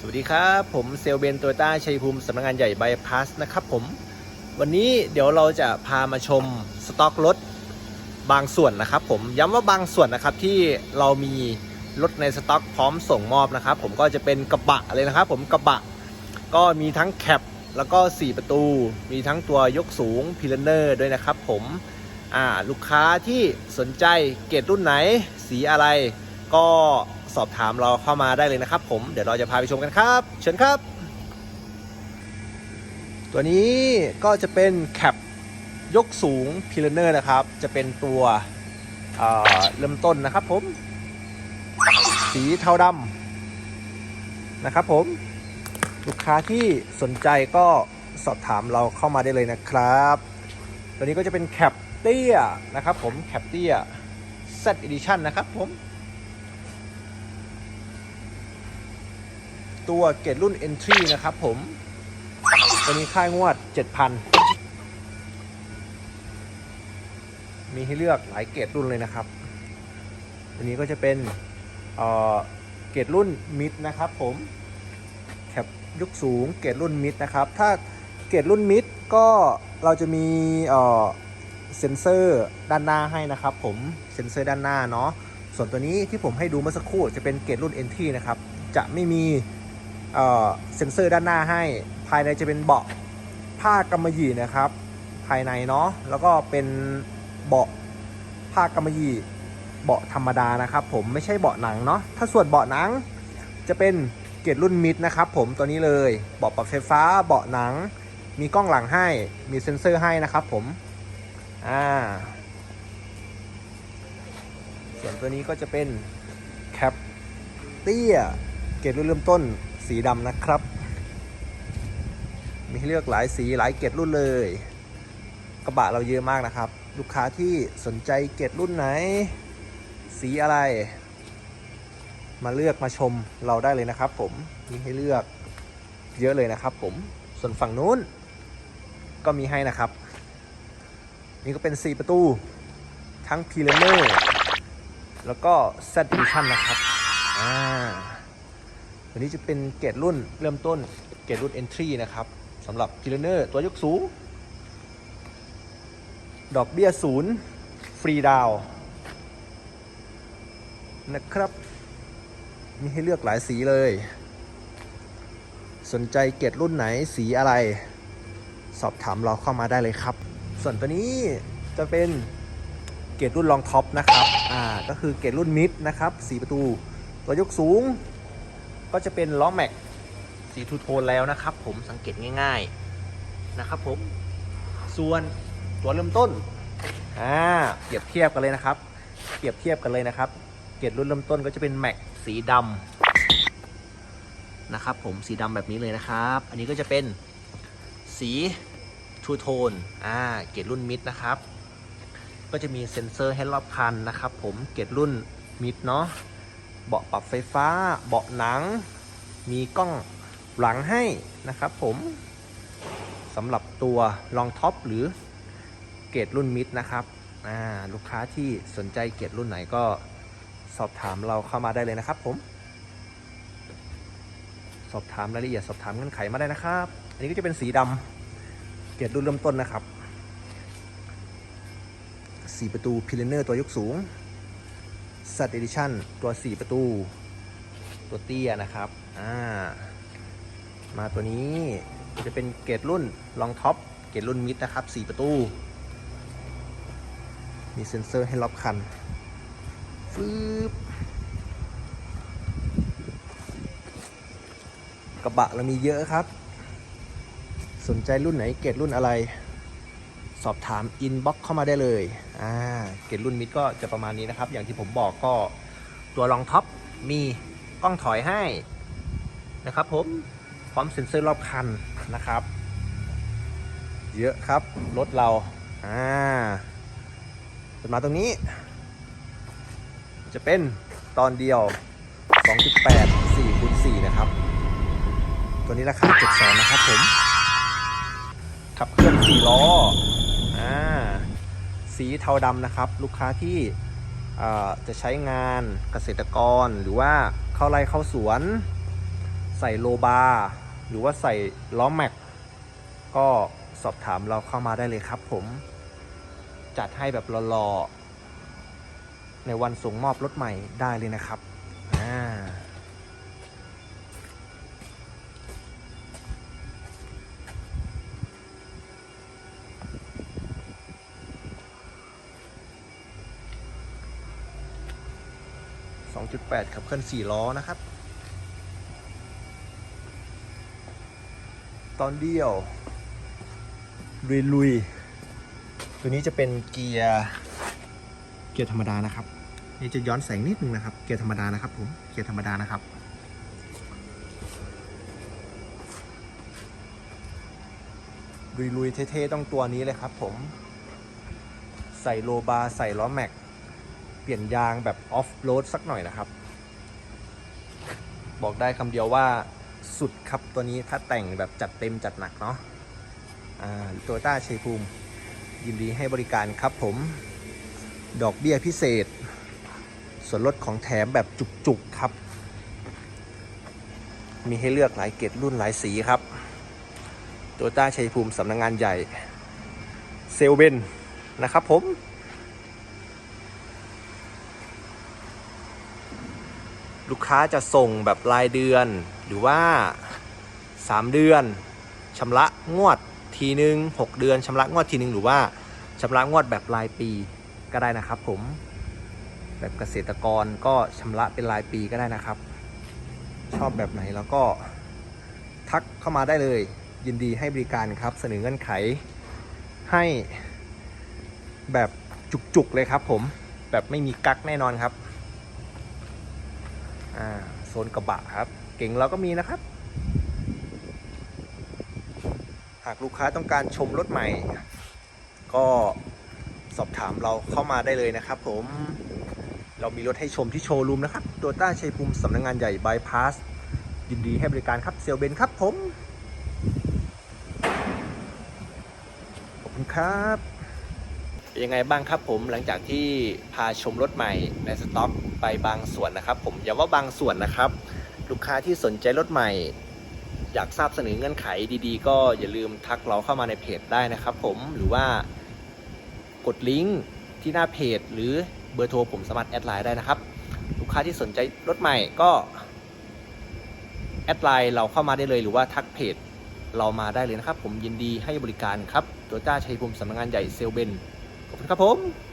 สวัสดีครับ ผมเซลเบนโตยต้าชัยภูมิสำนักงานใหญ่ไบพาสนะครับผม วันนี้เดี๋ยวเราจะพามาชมสต็อกรถบางส่วนนะครับผมย้ำว่าบางส่วนนะครับที่เรามีรถในสต็อกพร้อมส่งมอบนะครับผมก็จะเป็นกระบะเลยนะครับผมกระบะ ก็มีทั้งแคปแล้วก็ 4 ประตู มีทั้งตัวยกสูงพิลเนอร์ด้วยนะครับผมอ่าลูกค้าที่สนใจเกรดรุ่นไหนสีอะไรก็ สอบถามเราเข้ามาได้เลยนะครับ ผมเดี๋ยวเราจะพาไปชมกันครับ เชิญครับ ตัวนี้ก็จะเป็นแคปยกสูงพิลเนอร์นะครับ จะเป็นตัวเเริ่มต้นนะครับ ผม สีเทาดำนะครับ ผมลูกค้าที่สนใจก็สอบถามเราเข้ามาได้เลยนะครับ ตัวนี้ก็จะเป็นแคปเตี้ยนะครับ ผมแคปเตี้ย Z Edition นะครับผม ตัวเกรดรุ่น Entry นะครับผม ตัวนี้ค่ายงวด 7,000 มีให้เลือกหลายเกรดรุ่นเลยนะครับ ตัวนี้ก็จะเป็นเอ่อเกรดรุ่นมิดนะครับผม แคปยุคสูงเกรดรุ่นมิดนะครับ ถ้าเกรดรุ่นมิดก็เราจะมีเอ่อเซ็นเซอร์ด้านหน้าให้นะครับ ผม เซ็นเซอร์ด้านหน้าเนาะ ส่วนตัวนี้ที่ผมให้ดูเมื่อสักครู่จะเป็นเกรดรุ่น Entry นะครับ จะไม่มี เซ็นเซอร์ด้านหน้าให้ ภายในจะเป็นเบาะผ้ากำมะหยี่นะครับ ภายในเนาะแล้วก็เป็นเบาะผ้ากำมะหยี่เบาะธรรมดานะครับ ผมไม่ใช่เบาะหนังเนาะถ้าส่วนเบาะหนังจะเป็นเกรดรุ่นมิดนะครับ ผมตัวนี้เลยเบาะปรับไฟฟ้าเบาะหนัง มีกล้องหลังให้มีเซ็นเซอร์ให้นะครับ ผมอ่าส่วนตัวนี้ก็จะเป็นแคปเตี้ยเกรดรุ่นเริ่มต้น สีดำนะครับ มีให้เลือกหลายสีหลายเกรดรุ่นเลย กระบะเราเยอะมากนะครับ ลูกค้าที่สนใจเกรดรุ่นไหน สีอะไร มาเลือกมาชมเราได้เลยนะครับ ผมมีให้เลือกเยอะเลยนะครับ ผมส่วนฝั่งนู้น ก็มีให้นะครับ นี่ก็เป็น 4 ประตูทั้ง p r e m e r แล้วก็ Z Edition นะครับ ตัวนี้จะเป็นเกรดรุ่นเริ่มต้นเกรดรุ่น Entry นะครับสำหรับ p r e m e r ตัวยกสูง ดอกเบี้ยศูนย์ฟรีดาวน์นะครับ มีให้เลือกหลายสีเลย สนใจเกรดรุ่นไหนสีอะไร สอบถามเราเข้ามาได้เลยครับ ส่วนตัวนี้จะเป็นเกรดรุ่นรองท็อปนะครับ อ่า ก็คือเกรดรุ่นมิดนะครับ สีประตู ตัวยกสูง ก็จะเป็นล้อแม็กสีทูโทนแล้วนะครับ ผมสังเกตง่ายๆนะครับผมส่วนตัวเริ่มต้นอ่าเปรียบเทียบกันเลยนะครับ เปรียบเทียบกันเลยนะครับเกรดรุ่นเริ่มต้นก็จะเป็นแม็กสีดำนะครับ ผมสีดำแบบนี้เลยนะครับ อันนี้ก็จะเป็นสีทูโทนอ่าเกรดรุ่นมิดนะครับ ก็จะมีเซ็นเซอร์ให้รอบคันนะครับ ผมเกรดรุ่นมิดเนาะ เบาะปรับไฟฟ้า เบาะหนัง มีกล้องหลังให้นะครับผมสำหรับตัวรองท็อปหรือเกรดรุ่นมิดนะครับลูกค้าที่สนใจเกรดรุ่นไหนก็สอบถามเราเข้ามาได้เลยนะครับผม สอบถามรายละเอียดสอบถามเงื่อนไขมาได้นะครับ อันนี้ก็จะเป็นสีดำเกรดรุ่นเริ่มต้นนะครับสีประตูพิเลเนอร์ตัวยกสูง สัต Edition ตัว 4 ประตู ตัวเตี้ยนะครับ อ่า มาตัวนี้จะเป็นเกรดรุ่นลองท็อป เกรดรุ่นมิดนะครับ 4 ประตู มีเซ็นเซอร์ให้รอบคันฟืบกระบะเรามีเยอะครับ สนใจรุ่นไหนเกรดรุ่นอะไร สอบถามอินบ็อกเข้ามาได้เลยอ่าเกรดรุ่นมิดก็จะประมาณนี้นะครับ อย่างที่ผมบอกก็ตัวรองท็อปมีกล้องถอยให้นะครับผมพร้อมเซ็นเซอร์รอบคันนะครับ เยอะครับ รถเราอ่าจนมาตรงนี้ จะเป็นตอนเดียว 2.8 4คูณ4นะครับ ตัวนี้ราคา7แสนนะครับผม ขับเคลื่อน4ล้อ อ่าสีเทาดำนะครับ ลูกค้าที่จะใช้งานเกษตรกรหรือว่าเข้าไร่เข้าสวน ใส่โลบาร์หรือว่าใส่ล้อแม็ก ก็สอบถามเราเข้ามาได้เลยครับผม จัดให้แบบรอๆในวันส่งมอบรถใหม่ได้เลยนะครับอ่า 2.8 ขับเคลื่อน 4 ล้อนะครับ ตอนเดียวลุยลุยตัวนี้จะเป็นเกียร์เกียร์ธรรมดานะครับ นี่จะย้อนแสงนิดนึงนะครับ เกียร์ธรรมดานะครับผม เกียร์ธรรมดานะครับ ลุยลุยเท่ๆต้องตัวนี้เลยครับผม ใส่โลบาร์ใส่ล้อแม็ก ปลี่ยนยางแบบออฟโรดสักหน่อยนะครับ บอกได้คำเดียวว่าสุดครับตัวนี้ถ้าแต่งแบบจัดเต็มจัดหนักเนาะโตโยต้าชัยภูมิ ยินดีให้บริการครับผม ดอกเบี้ยพิเศษ ส่วนลดของแถมแบบจุกๆครับ มีให้เลือกหลายเกรดรุ่นหลายสีครับโตโยต้าชัยภูมิสำนักงงานใหญ่เซลเบนนะครับผม ลูกค้าจะส่งแบบรายเดือน หรือว่า 3 เดือนชำระงวดทีหนึ่ง6 เดือนชำระงวดทีหนึ่งหรือว่าชำระงวดแบบรายปีก็ได้นะครับผมแบบเกษตรกรก็ชำระเป็นรายปีก็ได้นะครับ ชอบแบบไหนแล้วก็ทักเข้ามาได้เลย ยินดีให้บริการครับ เสนอเงื่อนไขให้แบบจุกๆเลยครับผมแบบไม่มีกักแน่นอนครับ อ่าโซนกระบะครับ เก่งเราก็มีนะครับ หากลูกค้าต้องการชมรถใหม่ ก็สอบถามเราเข้ามาได้เลยนะครับ ผม เรามีรถให้ชมที่โชว์รูมนะครับตัวต้าชัยภูมิสำนักงงานใหญ่บายพาสยินดีให้บริการครับเซลเบนครับผม ขอบคุณครับ เป็นยังไงบ้างครับผมหลังจากที่พาชมรถใหม่ในสต็อกไปบางส่วนนะครับ ผมอย่าว่าบางส่วนนะครับ ลูกค้าที่สนใจรถใหม่ อยากทราบเสนอเงื่อนไขดีๆ ก็อย่าลืมทักเราเข้ามาในเพจได้นะครับ ผมหรือว่ากดลิงก์ที่หน้าเพจ หรือเบอร์โทรผมสามารถแอดไลน์ได้นะครับ ลูกค้าที่สนใจรถใหม่ก็แอดไลน์เราเข้ามาได้เลยหรือว่าทักเพจเรามาได้เลยนะครับ ผมยินดีให้บริการครับตัวจ้าชัยภูมิสำนักงานใหญ่เซลเบน ขอบคุณครับผม